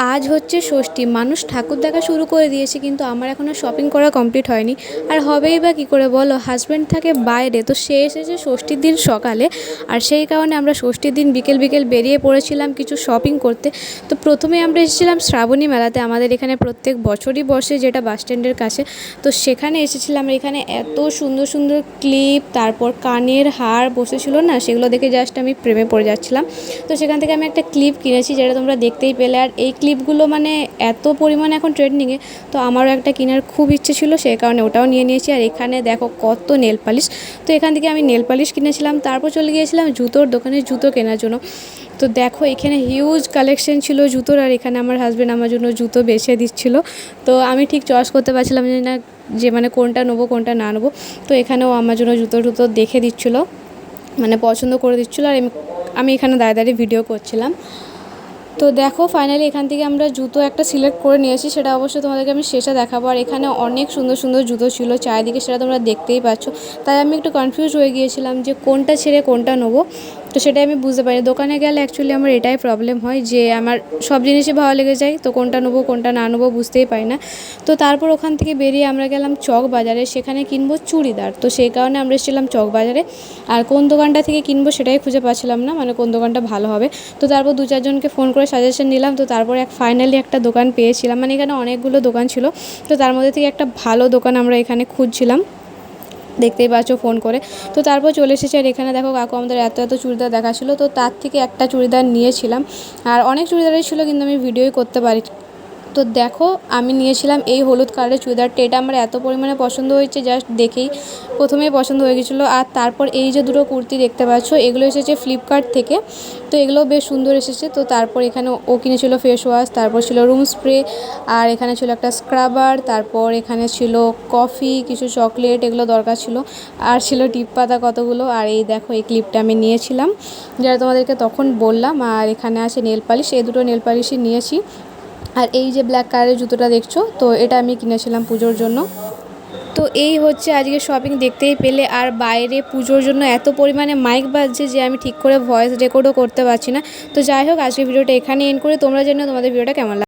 আজ হচ্ছে ষষ্ঠী। মানুষ ঠাকুর দেখা শুরু করে দিয়েছে, কিন্তু আমার এখনও শপিং করা কমপ্লিট হয়নি। আর হবেই বা কী করে বলো? হাজব্যান্ড থাকে বাইরে, তো সে এসেছে ষষ্ঠীর দিন সকালে। আর সেই কারণে আমরা ষষ্ঠীর দিন বিকেল বিকেল বেরিয়ে পড়েছিলাম কিছু শপিং করতে। তো প্রথমে আমরা এসেছিলাম শ্রাবণী মেলাতে। আমাদের এখানে প্রত্যেক বছরই বসে যেটা বাস স্ট্যান্ডের কাছে। তো সেখানে এসেছিলাম। এখানে এত সুন্দর সুন্দর ক্লিপ তারপর কানের হার বসেছিল না? সেগুলো দেখে জাস্ট আমি প্রেমে পড়ে যাচ্ছিলাম। তো সেখান থেকে আমি একটা ক্লিপ কিনেছি, যেটা তোমরা দেখতেই পেলে। আর এই ক্লিপগুলো মানে এত পরিমাণে এখন ট্রেন্ডিংয়ে তো আমারও একটা কেনার খুব ইচ্ছে ছিল সেই কারণে ওটাও নিয়ে নিয়েছি। আর এখানে দেখো কত নেল পালিশ তো এখান থেকে আমি নেল পালিশ কিনেছিলাম, তারপর চলে গিয়েছিলাম জুতোর দোকানে জুতো কেনার জন্য। তো দেখো এখানে হিউজ কালেকশন ছিল জুতোর, আর এখানে আমার হাজব্যান্ড আমার জন্য জুতো বেছে দিচ্ছিল। তো আমি ঠিক চয়েস করতে পারছিলাম যে না, যে মানে কোনটা নেব, কোনটা না নেব। তো এখানেও আমার জন্য জুতো টুতো দেখে দিচ্ছিল মানে পছন্দ করে দিচ্ছিল। আর আমি এখানে দাঁড়িয়ে দাঁড়িয়ে ভিডিও করছিলাম। তো দেখো ফাইনালি এখান থেকে আমরা জুতো একটা সিলেক্ট করে নিয়েছি। সেটা অবশ্যই তোমাদেরকে আমি শেষে দেখাবো। আর এখানে অনেক সুন্দর সুন্দর জুতো ছিল, চারিদিকে সেটা তোমরা দেখতেই পাচ্ছ। তাই আমি একটু কনফিউজ হয়ে গিয়েছিলাম যে কোনটা ছেড়ে কোনটা নেব। তো সেটাই আমি বুঝতে পারি দোকানে গেলে অ্যাকচুয়ালি আমার এটাই প্রবলেম হয় যে আমার সব জিনিসই ভালো লেগে যায়, তো কোনটা নেব, কোনটা না নেব বুঝতেই পারি না। তো তারপর ওখান থেকে বেরিয়ে আমরা গেলাম চক বাজারে, সেখানে কিনবো চুড়িদার। তো সেই কারণে আমরা এসেছিলাম চক বাজারে। আর কোন দোকানটা থেকে কিনবো সেটাই খুঁজে পাচ্ছিলাম না মানে কোন দোকানটা ভালো হবে। তো তারপর দু চারজনকে ফোন করে সাজেশন নিলাম, তো তারপর এক ফাইনালি একটা দোকান পেয়েছিলাম। মানে এখানে অনেকগুলো দোকান ছিল, তো তার মধ্যে থেকে একটা ভালো দোকান আমরা এখানে খুঁজছিলাম। দেখতেই পাচ্ছ ফোন করে। তো তারপর চলে এসেছে আর এখানে দেখো কাকু আমাদের এত এত চুড়িদার দেখাছিলো তো তার থেকে একটা চুড়িদার নিয়েছিলাম। আর অনেক চুড়িদারই ছিল কিন্তু আমি ভিডিওই করতে পারি তো দেখো, আমি নিয়েছিলাম এই হলুদ কালারের চুড়িদারটা। এটা আমার এত পরিমাণে পছন্দ হয়েছে, জাস্ট দেখেই প্রথমেই পছন্দ হয়ে গেছিল আর তারপর এই যে দুটো কুর্তি দেখতে পাচ্ছ, এগুলো এসেছে ফ্লিপকার্ট থেকে। তো এগুলোও বেশ সুন্দর এসেছে। তো তারপর এখানে ও কিনেছিল ফেস ওয়াশ তারপর ছিল রুম স্প্রে আর এখানে ছিল একটা স্ক্রাবার তারপর এখানে ছিল কফি কিছু চকলেট এগুলো দরকার ছিল। আর ছিল টিপ পাতা কতগুলো, আর এই দেখো, এই ক্লিপটা আমি নিয়েছিলাম। যেটা তোমাদেরকে তখন বললাম, আর এখানে আছে নেল পালিশ এই দুটো নেল পালিশই নিয়েছি। আর এই যে ব্ল্যাক কালারের জুতোটা দেখছ, তো এটা আমি কিনেছিলাম পুজোর জন্য। তো এই হচ্ছে আজকে শপিং দেখতেই পেলে, আর বাইরে পুজোর জন্য এত পরিমাণে মাইক বাজছে যে আমি ঠিক করে ভয়েস রেকর্ডও করতে পারছি না। তো যাই হোক আজকে ভিডিওটা এখানে এন্ড করে। তোমরা জানো তোমাদের ভিডিওটা কেমন